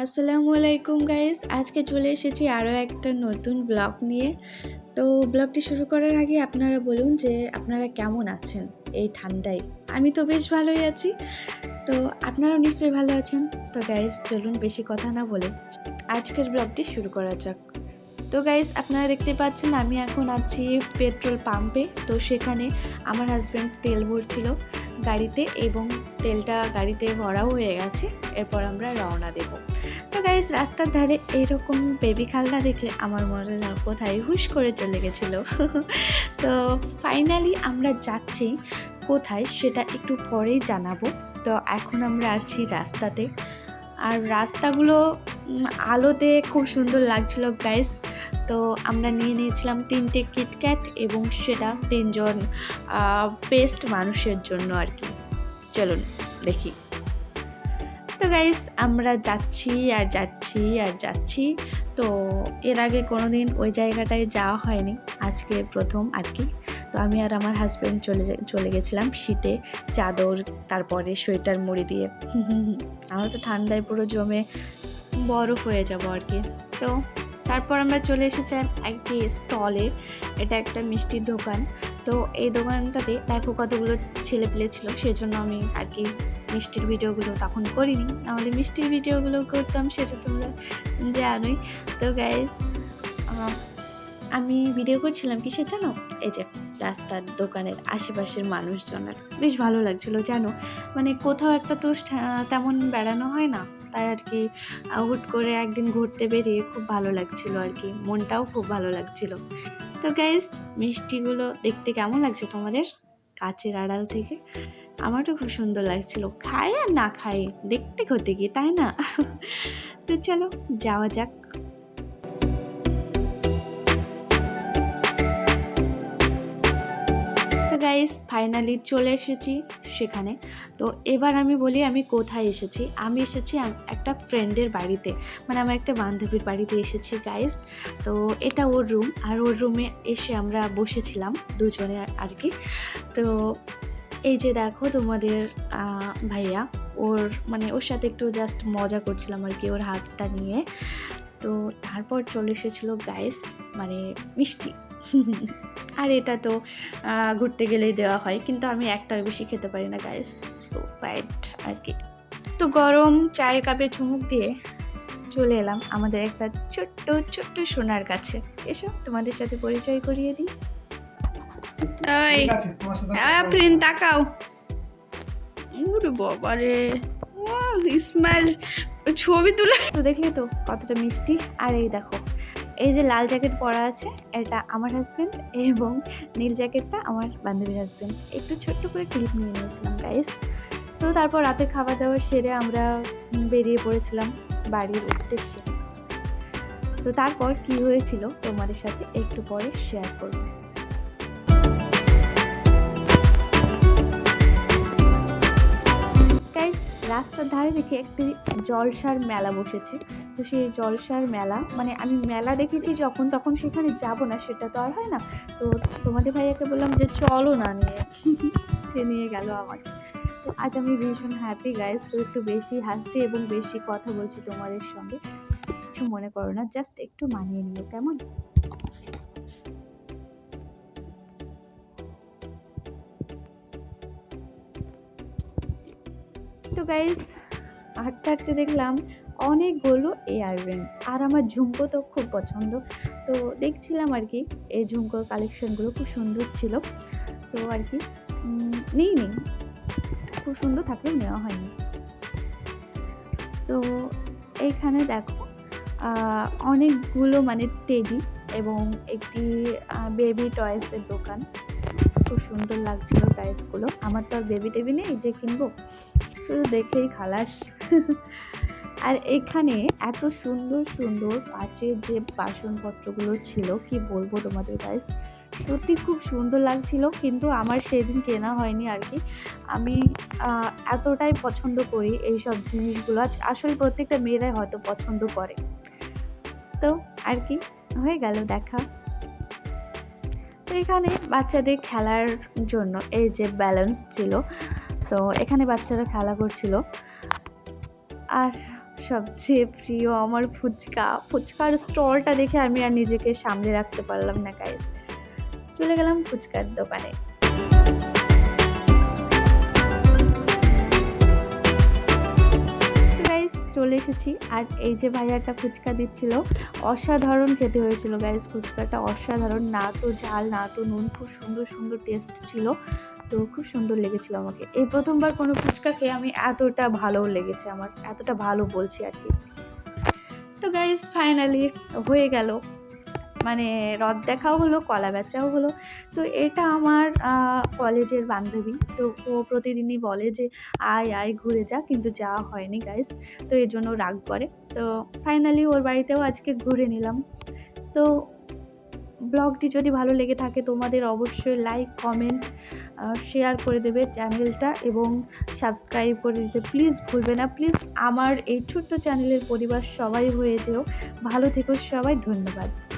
আসসালামু আলাইকুম গাইস আজকে চলে এসেছি আরও একটা নতুন ব্লগ নিয়ে। তো ব্লগটি শুরু করার আগে আপনারা বলুন যে আপনারা কেমন আছেন এই ঠান্ডায়? আমি তো বেশ ভালোই আছি। তো আপনারাও নিশ্চয়ই ভালো আছেন। তো গাইস চলুন বেশি কথা না বলে আজকের ব্লগটি শুরু করা যাক। তো গাইস আপনারা দেখতে পাচ্ছেন আমি এখন আছি পেট্রোল পাম্পে তো সেখানে আমার হাজব্যান্ড তেল ভরছিল গাড়িতে এবং তেলটা গাড়িতে ভরাও হয়ে গেছে। এরপর আমরা রওনা দেব। গাইস রাস্তার ধারে এইরকম বেবি খালনা দেখে আমার মনে যেন কোথায় হুশ করে চলে গেছিল। তো ফাইনালি আমরা যাচ্ছি কোথায় সেটা একটু পরেই জানাব। তো এখন আমরা আছি রাস্তাতে। আর রাস্তাগুলো আলোতে খুব সুন্দর লাগছিল গাইস তো আমরা নিয়ে নিয়েছিলাম তিনটে কিটক্যাট এবং সেটা তিনজন বেস্ট মানুষের জন্য আর কি। চলুন দেখি। তো গাইস আমরা যাচ্ছি আর যাচ্ছি আর যাচ্ছি। তো এর আগে কোনো দিন ওই জায়গাটায় যাওয়া হয়নি, আজকে প্রথম আর কি। তো আমি আর আমার হাজব্যান্ড চলে চলে গেছিলাম শীতে চাদর, তারপরে সোয়েটার মুড়ি দিয়ে। আমার তো ঠান্ডায় পুরো জমে বরফ হয়ে যাব আর কি। তো তারপর আমরা চলে এসেছিলাম একটি স্টলে। এটা একটা মিষ্টির দোকান। তো এই দোকানটাতে দেখো কতগুলো ছেলে পেলে ছিল, সেজন্য আমি আর কি মিষ্টির ভিডিওগুলো তখন করিনি। আমাদের মিষ্টির ভিডিওগুলো করতাম, সেটা তোমরা জানোই। তো গাইস আমি ভিডিও করছিলাম কিসে জানো? এই যে রাস্তার দোকানের আশেপাশের মানুষজনের। বেশ ভালো লাগছিল, জানো? মানে কোথাও একটা তো তেমন বেড়ানো হয় না। তাই আর কি, হুট করে একদিন ঘুরতে বেরিয়ে খুব ভালো লাগছিল আর কি। মনটাও খুব ভালো লাগছিল। তো গাইস মিষ্টিগুলো দেখতে কেমন লাগছে তোমাদের? কাছের আড়াল থেকে? আমারও খুব সুন্দর লাগছিল। খাই আর না খাই, দেখতে ক্ষতি কি, তাই না? তো চলো, যাওয়া যাক। গাইস ফাইনালি চলে এসেছি সেখানে। তো এবার আমি বলি, আমি কোথায় এসেছি? আমি এসেছি একটা ফ্রেন্ডের বাড়িতে। মানে আমার একটা বান্ধবীর বাড়িতে এসেছি গাইস তো এটা ওর রুম আর ওর রুমে এসে আমরা বসেছিলাম দুজনে আর কি তো এই যে দেখো তোমাদের ভাইয়া, ওর মানে ওর সাথে একটু জাস্ট মজা করছিলাম আর কি ওর হাতটা নিয়ে। তো তারপর চলে এসেছিল গাইস মানে মিষ্টি। আর এটা তো ঘুরতে গেলেই দেওয়া হয় কিন্তু আমি একটার বেশি খেতে পারি না গাইস সো স্যাড আর কি। তো গরম চায়ের কাপে চুমুক দিয়ে চলে এলাম আমাদের একটা ছোট্ট ছোট্ট সোনার কাছে এসো তোমাদের সাথে পরিচয় করিয়ে দিই। প্রিন তাকাও। ওরে বাবা রে স্মাইল ছবি তুলে তো দেখলে তো কতটা মিষ্টি। আর এই দেখো এই যে লাল জ্যাকেট পরা আছে, এটা আমার হাজব্যান্ড এবং নীল জ্যাকেটটা আমার বান্ধবীর হাজব্যান্ড একটু ছোট্ট করে ক্লিপ নিয়ে নিয়েছিলাম গাইস তো তারপর রাতে খাওয়া দাওয়া সেরে আমরা বেরিয়ে পড়েছিলাম বাড়ির উদ্দেশ্যে। তো তারপর কি হয়েছিল তোমাদের সাথে একটু পরে শেয়ার করব। রাস্তার ধারে দেখি একটি জলসার মেলা বসেছে। তো সেই জলসার মেলা মানে আমি মেলা দেখেছি যখন, তখন সেখানে যাব না, সেটা তো আর হয় না। তো তোমাদের ভাইয়াকে বললাম যে, চলো না নিয়ে। সে নিয়ে গেল আমাকে। তো আজ আমি ভীষণ হ্যাপি গাইস তো একটু বেশি হাসছি এবং বেশি কথা বলছি তোমাদের সঙ্গে। কিছু মনে করো না জাস্ট একটু মানিয়ে নিও, কেমন? তো গাইস হাঁটতে হাঁটতে দেখলাম। অনেকগুলো এয়াররিং আর আমার ঝুমকো তো খুব পছন্দ। তো দেখছিলাম আর কি, এই ঝুমকোর কালেকশনগুলো খুব সুন্দর ছিল। তো আর কি নিই নি খুব সুন্দর থাকলেও নেওয়া হয়নি। তো এইখানে দেখো অনেকগুলো মানে টেডি এবং একটি বেবি টয়েসের দোকান। খুব সুন্দর লাগছিল টয়েসগুলো আমার তো আর বেবি টেবি নেই, যে কিনবো? শুধু দেখেই খালাস। আর এখানে এত সুন্দর সুন্দর কাচের যে বাসনপত্রগুলো ছিল, কি বলব তোমাদের গাইস সত্যি খুব সুন্দর লাগছিল, কিন্তু আমার সেদিন কেনা হয়নি আর কি। আমি এতটাই পছন্দ করি এই সব জিনিসগুলো আসলে প্রত্যেকটা মেয়েরাই হয়তো পছন্দ করে। তো আর কি, হয়ে গেল দেখা। তো এখানে বাচ্চাদের খেলার জন্য এই যে ব্যালেন্স ছিল তো এখানে বাচ্চারা খেলা করছিল। আর সবচেয়ে প্রিয় আমার ফুচকা। ফুচকার স্টলটা দেখে আমি আর নিজেকে সামলে রাখতে পারলাম না গাইস চলে গেলাম ফুচকার দোকানে। চলে এসেছি। আর এই যে ভাইয়াটা ফুচকা দিচ্ছিল, অসাধারণ খেতে হয়েছিল গাইস ফুচকাটা অসাধারণ। না তো ঝাল না তো নুন, খুব সুন্দর সুন্দর টেস্ট ছিল। তো খুব সুন্দর লেগেছিল আমাকে। এই প্রথমবার কোনো ফুচকা খেয়ে আমি এতটা ভালো লেগেছে আমার, এতটা ভালো বলছি আর কি। তো গাইস ফাইনালি হয়ে গেল। মানে রদ দেখাও হলো, কলা বেচাও হলো। তো এটা আমার কলেজের বান্ধবী। তো ও প্রতিদিনই বলে যে, আয় আয়, ঘুরে যা। কিন্তু যাওয়া হয়নি গাইস তো এর জন্য রাগ করে। তো ফাইনালি ওর বাড়িতেও আজকে ঘুরে নিলাম। তো ব্লগটি যদি ভালো লেগে থাকে, তোমাদের অবশ্যই লাইক কমেন্ট শেয়ার করে দেবে চ্যানেলটা এবং সাবস্ক্রাইব করে দিতে। প্লিজ ভুলবে না। প্লিজ আমার এই ছোট্ট চ্যানেলের পরিবার সবাই হয়ে যেও। ভালো থেকো সবাই। ধন্যবাদ।